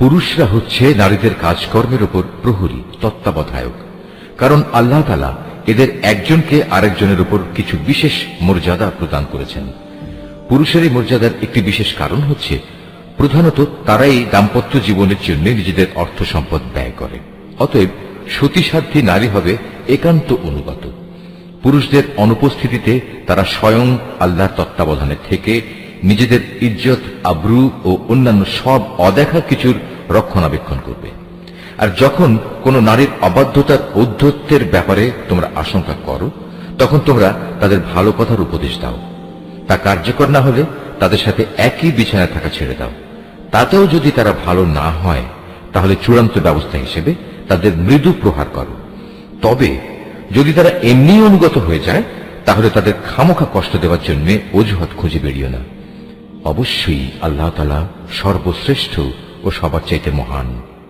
পুরুষরা হচ্ছে নারীদের কাজকর্মের উপর প্রহরী, তত্ত্বাবধায়ক। কারণ আল্লাহ তালা এদের একজনকে আরেকজনের উপর কিছু বিশেষ মর্যাদা প্রদান করেছেন। পুরুষের এই মর্যাদার একটি বিশেষ কারণ হচ্ছে, প্রধানত তারাই দাম্পত্য জীবনের জন্য নিজেদের অর্থ সম্পদ ব্যয় করে। অতএব সতীসাধ্যী নারী হবে একান্ত অনুগত। পুরুষদের অনুপস্থিতিতে তারা স্বয়ং আল্লাহর তত্ত্বাবধানে থেকে নিজেদের ইজ্জত, আব্রু ও অন্যান্য সব অদেখা কিছুর রক্ষণাবেক্ষণ করবে। আর যখন কোন নারীর অবাধ্যতার ঔদ্ধত্যের ব্যাপারে তোমরা আশঙ্কা করো, তখন তোমরা তাদের ভালো কথার উপদেশ দাও। তা কার্যকর না হলে তাদের সাথে একই বিছানায় থাকা ছেড়ে দাও। তাতেও যদি তারা ভালো না হয়, তাহলে চূড়ান্ত ব্যবস্থা হিসেবে তাদের মৃদু প্রহার করো। তবে যদি তারা এমনি অনুগত হয়ে যায়, তাহলে তাদের খামোখা কষ্ট দেওয়ার জন্য অজুহাত খুঁজে বেরিয়ে না। অবশ্যই আল্লাহ তালা সর্বশ্রেষ্ঠ ও সবার চাইতে মহান।